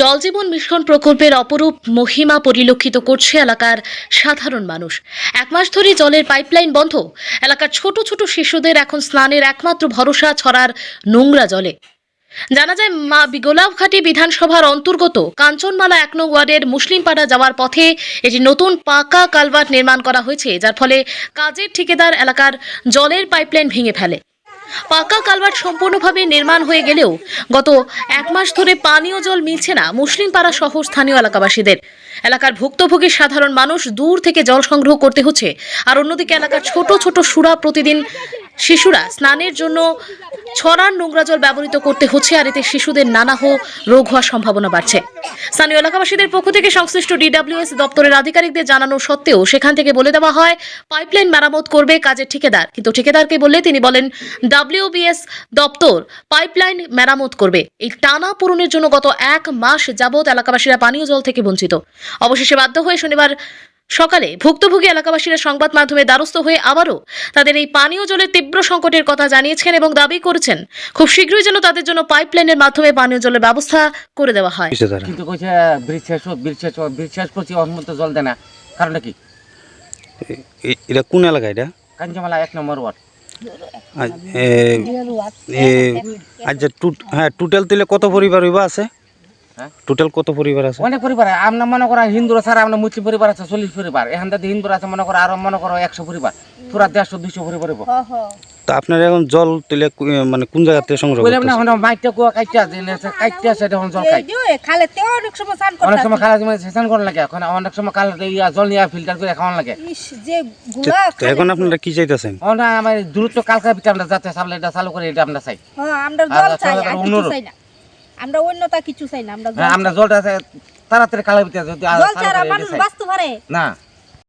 জলজীবন mission প্রকল্পের অপরূপ মহিমা পরিলক্ষিত করছে এলাকার সাধারণ মানুষ। এক মাস ধরে জলের পাইপলাইন বন্ধ। এলাকার ছোট ছোট শিশুদের এখন স্নানের একমাত্র ভরসা ছড়ার নোংরা জলে। জানা যায়, মা গোলাপঘাটি বিধানসভার অন্তর্গত। কাঞ্চনমালা এক নং ওয়ার্ডের মুসলিমপাড়া যাওয়ার পথে এটি নতুন পাকা কালভার্ট নির্মাণ করা হয়েছে, যার ফলে কাজের ঠিকাদার এলাকার জলের পাইপলাইন ভেঙে ফেলে। পাকা কালভার্ট সম্পূর্ণভাবে নির্মাণ হয়ে গেলেও গত এক মাস ধরে পানীয় জল মিলছে না মুসলিম পাড়া সহ স্থানীয় এলাকাবাসীদের। এলাকার ভুক্তভোগী সাধারণ মানুষ দূর থেকে জল সংগ্রহ করতে হচ্ছে, আর অন্যদিকে এলাকার ছোট ছোট সুরা প্রতিদিন শিশুরা স্নানের জন্য ছড়ার নোংরা জল ব্যবহৃত করতে হচ্ছে আর এতে শিশুদের নানাহ রোগ হওয়ার সম্ভাবনা বাড়ছে। স্থানীয় এলাকাবাসীদের পক্ষ থেকে সংশ্লিষ্ট ডিডাব্লিউএস দপ্তরের আধিকারিকদের জানানো সত্ত্বেও সেখান থেকে বলে দেওয়া হয়, পাইপলাইন মেরামত করবে কাজের ঠিকাদার। কিন্তু ঠিকাদারকে বললে তিনি বলেন, ডাব্লিউবিএস দপ্তর পাইপলাইন মেরামত করবে। এই টানা পূরণের জন্য গত এক মাস যাবৎ এলাকাবাসীরা পানীয় জল থেকে বঞ্চিত। অবশেষে বাধ্য হয়ে শনিবার সকালে ভুক্তভোগী এলাকাবাসীরা সংবাদ মাধ্যমে দ্বারস্থ হয়ে আবারও তাদের এই পানীয় জলের তীব্র সংকটের কথা জানিয়েছেন এবং দাবি করেছেন খুব শীঘ্রই যেন তাদের জন্য পাইপলাইনের মাধ্যমে পানীয় জলের ব্যবস্থা করে দেওয়া হয়। কিন্তু কইছে ব্রিজ শেষ হোক ব্রিজ শেষ হোক ব্রিজ শেষ করছি জল দেয় না। কারণটা কি? এটা কোন এলাকা এটা? কাঞ্চমালা এক নম্বর ওয়ার্ড। আজ এ- এ- আজ টুট- হ্যাঁ টোটাল দিলে কত পরিবার হইবা আছে? টোটাল কত পরিবার আছে? অনেক পরিবার আমরা মনে করো হিন্দুরা ছাড়া আমরা মুসলিম পরিবার আছে চল্লিশ পরিবার। এখান থেকে হিন্দুরা আছে মনে করো আরও মনে করো একশো পরিবার। তোরা দেড়শো দুইশো পরিবার হইবো। তো আপনার এখন জল তুলে মানে কোন জায়গা থেকে সংগ্রহ না মাইটটা কুয়া কাইটা কাইটে আছে এখন জল খাই অনেক সময় স্নান অনেক সময় খালা সেশন করা লাগে এখন অনেক সময় কাল ইয়া জল নিয়ে ফিল্টার করে খাওয়ান লাগে। যে গুলা এখন আপনারা কি চাইতেছেন? আমরা আমার দ্রুত কালকা আমরা যাতে সামনে এটা চালু করে এটা আমরা চাই। হ্যাঁ আমরা জল চাই আর কিছু চাই না। আমরা অন্যতা কিছু চাই না আমরা হ্যাঁ, আমরা জলটা তাড়াতাড়ি কালের ভিতরে যদি জল ছাড়া মানুষ। বাঁচতে পারে? না।